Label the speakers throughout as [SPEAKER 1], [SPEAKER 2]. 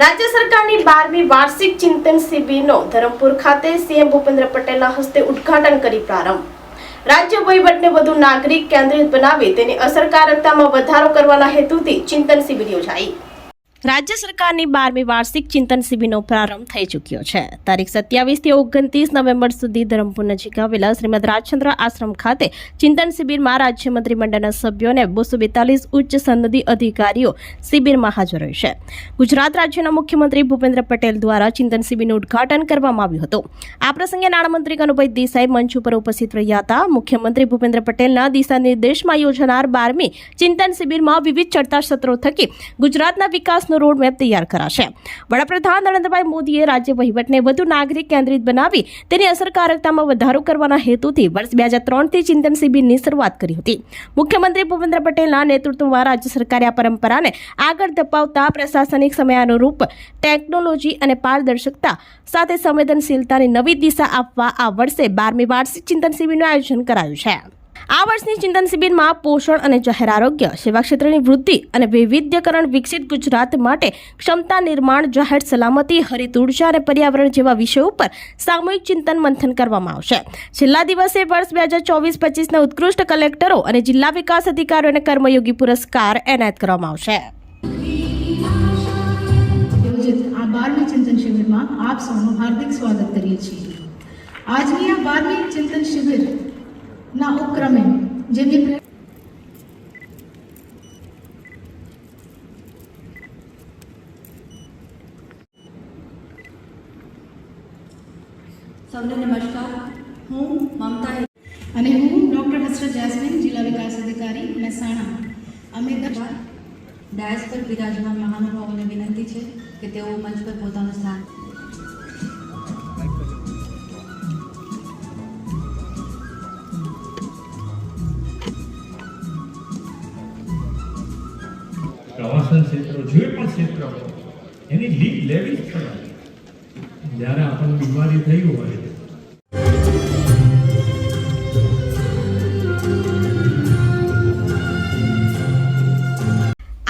[SPEAKER 1] રાજ્ય સરકારની બારમી વાર્ષિક ચિંતન શિબિરનો ધરમપુર ખાતે સીએમ ભૂપેન્દ્ર પટેલના હસ્તે ઉદ્ઘાટન કરી પ્રારંભ. રાજ્ય વહીવટને વધુ નાગરિક કેન્દ્રિત બનાવી તેની અસરકારકતામાં વધારો કરવાના હેતુથી ચિંતન શિબિર યોજાઈ. રાજ્ય સરકારની બારમી વાર્ષિક ચિંતન શિબિરનો પ્રારંભ થઈ ચૂક્યો છે. તારીખ સત્યાવીસથી ઓગણત્રીસ નવેમ્બર સુધી ધરમપુર નજીક આવેલા શ્રીમદ રાજચંદ્ર આશ્રમ ખાતે ચિંતન શિબિરમાં રાજ્ય મંત્રીમંડળના સભ્યો અને બસો બેતાલીસ ઉચ્ચ સનદી અધિકારીઓ શિબિરમાં હાજર રહેશે ગુજરાત રાજ્યના મુખ્યમંત્રી ભૂપેન્દ્ર પટેલ દ્વારા ચિંતન શિબિરનું ઉદ્ઘાટન કરવામાં આવ્યું હતું. આ પ્રસંગે નાણામંત્રી કનુભાઈ દેસાઈ મંચ ઉપર ઉપસ્થિત રહ્યા હતા. મુખ્યમંત્રી ભૂપેન્દ્ર પટેલના દિશા નિર્દેશમાં યોજાનાર બારમી ચિંતન શિબિરમાં વિવિધ ચર્ચા સત્રો થકી ગુજરાતના વિકાસનો રોડમેપ તૈયાર કરાશે. વડાપ્રધાન નરેન્દ્રભાઈ મોદીએ રાજ્ય વહીવટને વધુ નાગરિક કેન્દ્રિત બનાવી તેની અસરકારકતામાં વધારો કરવાના હેતુથી વર્ષ બે હજાર ત્રણથી ચિંતન શિબિરની શરૂઆત કરી હતી. મુખ્યમંત્રી ભૂપેન્દ્ર પટેલના નેતૃત્વમાં રાજ્ય સરકારે આ પરંપરાને આગળ ધપાવતા પ્રશાસનિક સમયાનુરૂપ ટેકનોલોજી અને પારદર્શકતા સાથે સંવેદનશીલતાની નવી દિશા આપવા આ વર્ષે બારમી વાર્ષિક ચિંતન શિબિરનું આયોજન કરાયું છે. આ વર્ષની ચિંતન શિબિરમાં પોષણ અને જાહેર આરોગ્ય સેવા ક્ષેત્રની વૃદ્ધિ અને વૈવિધ્યકરણ વિકસિત ગુજરાત માટે ક્ષમતા નિર્માણ, જાહેર સલામતી, હરિત ઊર્જા અને પર્યાવરણ જેવા વિષયો ઉપર સામૂહિક ચિંતન મંથન કરવામાં આવશે. છેલ્લા દિવસે વર્ષ બે હજાર ચોવીસ પચીસના ઉત્કૃષ્ટ કલેક્ટરો અને જિલ્લા વિકાસ અધિકારીઓને કર્મયોગી પુરસ્કાર એનાયત કરવામાં આવશે.
[SPEAKER 2] બારમી ચિંતન શિબિરમાં આપ સૌનું હાર્દિક સ્વાગત કરીએ છીએ. આજની આ બારમી ચિંતન શિબિરના ઉપક્રમે જેમ કે
[SPEAKER 3] સૌને નમસ્કાર. હું મમતા
[SPEAKER 2] અને હું ડૉક્ટર હસરત જાસ્મીન જિલ્લા વિકાસ અધિકારી મહેસાણા. અમે
[SPEAKER 3] ડાયસ પર બિરાજમાન મહાનુભાવોને વિનંતી છે કે તેઓ મંચ પર પોતાનું સ્થાન
[SPEAKER 4] પ્રવાસન ક્ષેત્ર, જે પણ ક્ષેત્ર હોય, એની લીડ લેવી જ પડે. જ્યારે આપણને બીમારી થઈ હોય.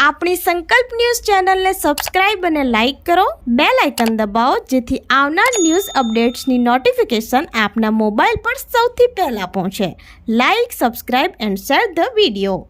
[SPEAKER 1] આપણી સંકલ્પ ન્યૂઝ ચેનલને સબસ્ક્રાઇબ અને લાઇક કરો. બે લાઇકન દબાવો, જેથી આવનાર ન્યૂઝ અપડેટ્સની નોટિફિકેશન આપના મોબાઈલ પર સૌથી પહેલાં પહોંચે. Like, subscribe and share the video.